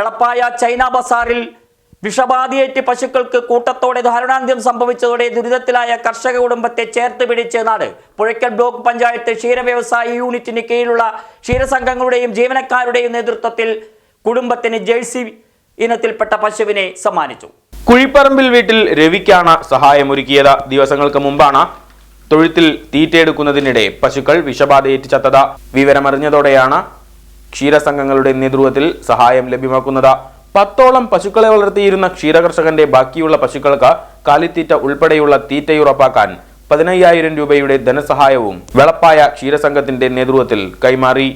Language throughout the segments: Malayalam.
വെളപ്പായ ചൈന ബസാറിൽ വിഷബാധയേറ്റ് പശുക്കൾക്ക് കൂട്ടത്തോടെ ദാരുണാന്ത്യം സംഭവിച്ചതോടെ ദുരിതത്തിലായ കർഷക കുടുംബത്തെ ചേർത്ത് പിടിച്ച് നാട് പുഴയ്ക്കൽ ബ്ലോക്ക് പഞ്ചായത്ത് ക്ഷീര വ്യവസായ യൂണിറ്റിന് കീഴിലുള്ള ക്ഷീരസംഘങ്ങളുടെയും ജീവനക്കാരുടെയും നേതൃത്വത്തിൽ കുടുംബത്തിന് ജേഴ്സി ഇനത്തിൽപ്പെട്ട പശുവിനെ സമ്മാനിച്ചു. കുഴിപ്പറമ്പിൽ വീട്ടിൽ രവിക്കാണ് സഹായമൊരുക്കിയത്. ദിവസങ്ങൾക്ക് മുമ്പാണ് തൊഴുത്തിൽ തീറ്റയെടുക്കുന്നതിനിടെ പശുക്കൾ വിഷബാധയേറ്റ് ചത്തത് വിവരമറിഞ്ഞതോടെയാണ് ക്ഷീരസംഘങ്ങളുടെ നേതൃത്വത്തിൽ സഹായം ലഭ്യമാക്കുന്നത്. പത്തോളം പശുക്കളെ വളർത്തിയിരുന്ന ക്ഷീരകർഷകന്റെ ബാക്കിയുള്ള പശുക്കൾക്ക് കാലിത്തീറ്റ ഉൾപ്പെടെയുള്ള തീറ്റയുറപ്പാക്കാൻ പതിനയ്യായിരം രൂപയുടെ ധനസഹായവും വെളപ്പായ ക്ഷീരസംഘത്തിന്റെ നേതൃത്വത്തിൽ കൈമാറി.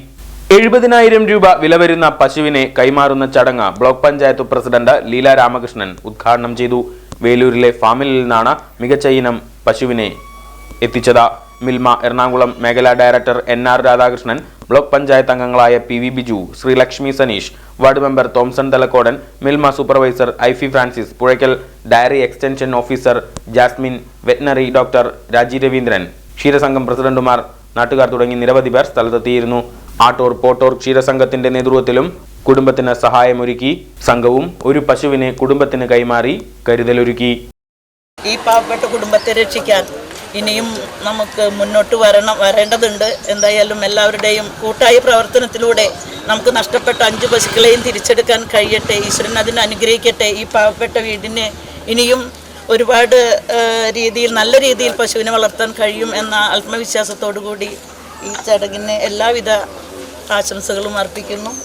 എഴുപതിനായിരം രൂപ വില വരുന്ന പശുവിനെ കൈമാറുന്ന ചടങ്ങ് ബ്ലോക്ക് പഞ്ചായത്ത് പ്രസിഡന്റ് ലീല രാമകൃഷ്ണൻ ഉദ്ഘാടനം ചെയ്തു. വേലൂരിലെ ഫാമിൽ നിന്നാണ് മികച്ച ഇനം പശുവിനെ എത്തിച്ചത്. മിൽമ എറണാകുളം മേഖലാ director N R Radhakrishnan block panchayat അംഗങ്ങളായ P V Biju Sreelakshmi Saneesh ward member Thomson Thalakkodan Milma supervisor I phi Francis Puzhakkal dairy extension officer Jasmine veterinary doctor Raji Raveendran ക്ഷീരസംഘം പ്രസിഡന്റുമാർ നാട്ടുകാർ തുടങ്ങി നിരവധി പേർ സ്ഥലത്തെത്തിയിരുന്നു. ആട്ടോർ പോട്ടോർ ക്ഷീരസംഘത്തിന്റെ നേതൃത്വത്തിലും കുടുംബത്തിന് സഹായമൊരുക്കി സംഘവും ഒരു പശുവിനെ കുടുംബത്തിന് കൈമാറി കരുതലൊരുക്കി. ഈ പാവപ്പെട്ട കുടുംബത്തെ രക്ഷിക്കാൻ ഇനിയും നമുക്ക് മുന്നോട്ട് വരണം വരേണ്ടതുണ്ട്. എന്തായാലും എല്ലാവരുടെയും കൂട്ടായ പ്രവർത്തനത്തിലൂടെ നമുക്ക് നഷ്ടപ്പെട്ട അഞ്ച് പശുക്കളെയും തിരിച്ചെടുക്കാൻ കഴിയട്ടെ. ഈശ്വരൻ അതിനെ അനുഗ്രഹിക്കട്ടെ. ഈ പാവപ്പെട്ട വീടിന് ഇനിയും ഒരുപാട് രീതിയിൽ നല്ല രീതിയിൽ പശുവിനെ വളർത്താൻ കഴിയും എന്ന ആത്മവിശ്വാസത്തോടു കൂടി ഈ ചടങ്ങിന് എല്ലാവിധ ആശംസകളും അർപ്പിക്കുന്നു.